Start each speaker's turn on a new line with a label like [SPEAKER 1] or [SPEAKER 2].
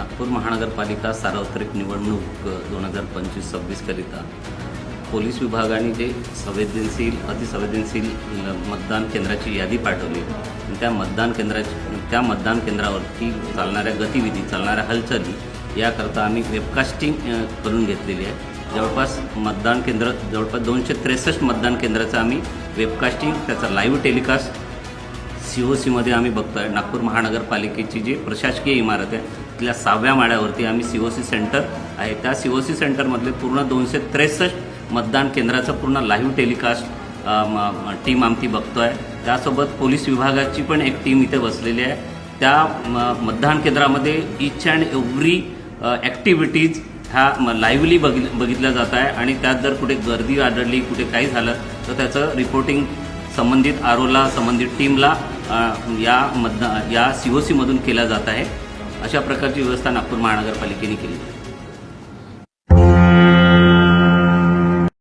[SPEAKER 1] नागपूर महानगरपालिका सार्वत्रिक निवडणूक दोन हजार पंचवीस सव्वीसकरिता पोलीस विभागाने जे संवेदनशील अतिसंवेदनशील मतदान केंद्राची यादी पाठवली. त्या मतदान केंद्राची त्या मतदान केंद्रावरती चालणाऱ्या गतिविधी चालणाऱ्या हालचाली याकरता आम्ही वेबकास्टिंग करून घेतलेली आहे. जवळपास मतदान केंद्र जवळपास दोनशे त्रेसष्ट मतदान केंद्राचं आम्ही वेबकास्टिंग त्याचा लाईव्ह टेलिकास्ट सी ओ सीमध्ये आम्ही बघतो आहे नागपूर महानगरपालिकेची जी प्रशासकीय इमारत आहे तिथल्या सहाव्या माळ्यावरती आम्ही सी ओ सी सेंटर आहे. त्या सी ओ सी सेंटरमधले पूर्ण दोनशे त्रेसष्ट मतदान केंद्राचं पूर्ण लाईव्ह टेलिकास्ट टीम आमची बघतो आहे त्यासोबत पोलीस विभागाची पण एक टीम इथे बसलेली आहे. त्या मतदान केंद्रामध्ये इच अँड एव्हरी ॲक्टिव्हिटीज ह्या म- लाईव्हली बघित बघितल्या जात आहे. आणि त्यात जर कुठे गर्दी आढळली कुठे काही झालं तर त्याचं रिपोर्टिंग संबंधित आरोला संबंधित टीमला या मतदा या सी ओ सीमधून केल्या जात आहे. अशा प्रकारची व्यवस्था नागपूर महानगरपालिकेने केली. आहे